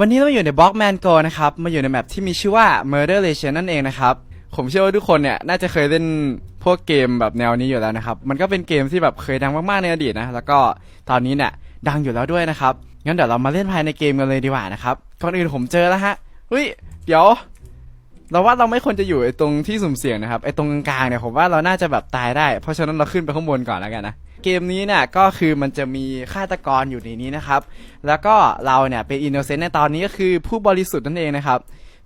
วันนี้เราอยู่ใน Blockman Go นะครับ มาอยู่ในแมปที่มีชื่อว่า Murder Legend นั่นเองนะครับ ผมเชื่อว่าทุกคนเนี่ยน่าจะเคยเล่นพวกเกมแบบแนวนี้อยู่แล้วนะครับ มันก็เป็นเกมที่แบบเคยดังมากๆในอดีตนะ แล้วก็ตอนนี้เนี่ยดังอยู่แล้วด้วยนะครับ งั้นเดี๋ยวเรามาเล่นภายในเกมกันเลยดีกว่านะครับ ก่อนอื่นผมเจอแล้วฮะ เฮ้ย เดี๋ยว เราว่าเราไม่ควรจะอยู่ไอ้ตรงที่สุ่มเสี่ยงนะครับไอ้ตรงกลางๆเนี่ยผมว่าเราน่าจะแบบตายได้ เพราะฉะนั้นเราขึ้นไปข้างบนก่อนแล้วกันนะเกมนี้เนี่ยก็คือมันจะมีฆาตกรอยู่ในนี้นะครับ แล้วก็เราเนี่ยเป็นอินโนเซนต์ในตอนนี้ก็คือผู้บริสุทธิ์นั่นเองนะครับ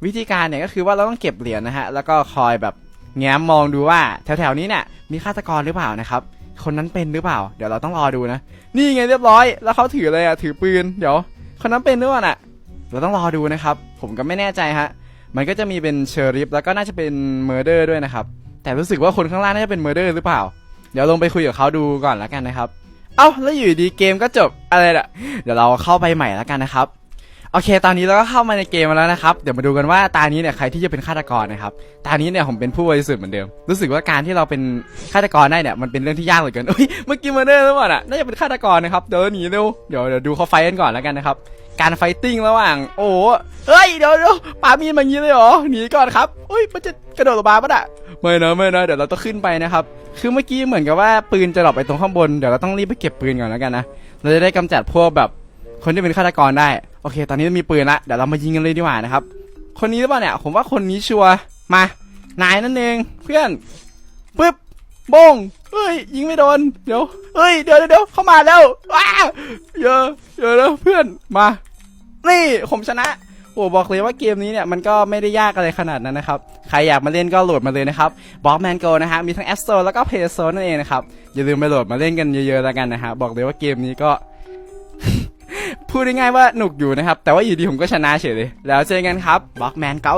วิธีการเนี่ยก็คือว่าเราต้องเก็บเหรียญนะฮะแล้วก็คอยแบบแง้มมองดูว่าแถวๆนี้เนี่ยมีฆาตกรหรือเปล่านะครับคนนั้นเป็นหรือเปล่า เดี๋ยวเราต้องรอดูนะ นี่ไงเรียบร้อย แล้วเขาถืออะไรอะถือปืน เดี๋ยว คนนั้นเป็นหรือเปล่าน่ะ เราต้องรอดูนะครับ ผมก็ไม่แน่ใจฮะ มันก็จะมีเป็นเชอริฟแล้วก็น่าจะเป็นเมอร์เดอร์ด้วยนะครับ แต่รู้สึกว่าคนข้างล่างน่าจะเป็นเมอร์เดอร์หรือเปล่า เดี๋ยวลงไปคุยกับเขาดูก่อนแล้วกันนะครับ เอ้าแล้วอยู่ดีเกมก็จบอะไรล่ะ เดี๋ยวเราเข้าไปใหม่แล้วกันนะครับ โอเค ตอนนี้เราก็เข้ามาในเกมมาแล้วนะครับ เดี๋ยวมาดูกันว่าตานี้เนี่ยใครที่จะเป็นฆาตกรนะครับ ตานี้เนี่ยผมเป็นผู้บริสุทธิ์เหมือนเดิม รู้สึกว่าการที่เราเป็นฆาตกรได้เนี่ยมันเป็นเรื่องที่ยากเหลือเกินเอ้ย เมื่อกี้มาเดอร์แล้วอะ น่าจะเป็นฆาตกรนะครับ เดี๋ยวหนีเร็ว เดี๋ยวเดี๋ยวดูเขาไฟกันก่อนแล้วกันนะครับ การไฟติ้งระหว่าง โอ้เฮ้ย เดี๋ยวเดี๋ยวปามีดมางี้เลยเหรอ หนีก่อนครับเฮ้ย มันจะกระโดดลงมาปะน่ะไม่นะไม่นะเดี๋ยวเราต้องขึ้นไปนะครับ คือเมื่อกี้เหมือนกับว่าปืนจะดรอปไปตรงข้างบน เดี๋ยวเราต้องรีบไปเก็บปืนก่อนแล้วกันนะ เราจะได้กำจัดพวกแบบคนที่เป็นฆาตกรได้ โอเค ตอนนี้มีปืนละเดี๋ยวเรามายิงกันเลยดีกว่านะครับ คนนี้หรือเปล่าเนี่ย ผมว่าคนนี้ชัวร์มา นายนั่นเองเพื่อนปึ๊บบงเฮ้ยยิงไม่โดน เดี๋ยวเฮ้ยเดี๋ยวเดี๋ยวเข้ามาแล้วว้าเยอะเยอะแล้วเพื่อนมา นี่ผมชนะโอ้บอกเลยว่าเกมนี้เนี่ยมันก็ไม่ได้ยากอะไรขนาดนั้นนะครับ ใครอยากมาเล่นก็โหลดมาเลยนะครับบล็อกแมนโกนะฮะมีทั้ง App Store แล้วก็ Play Store นั่นเองนะครับ อย่าลืมไปโหลดมาเล่นกันเยอะๆแล้วกันนะฮะบอกเลยว่าเกมนี้ก็ พูดง่ายๆว่าหนุกอยู่นะครับ แต่ว่าอยู่ดีผมก็ชนะเฉยเลย แล้วเจอกันครับบล็อกแมนเก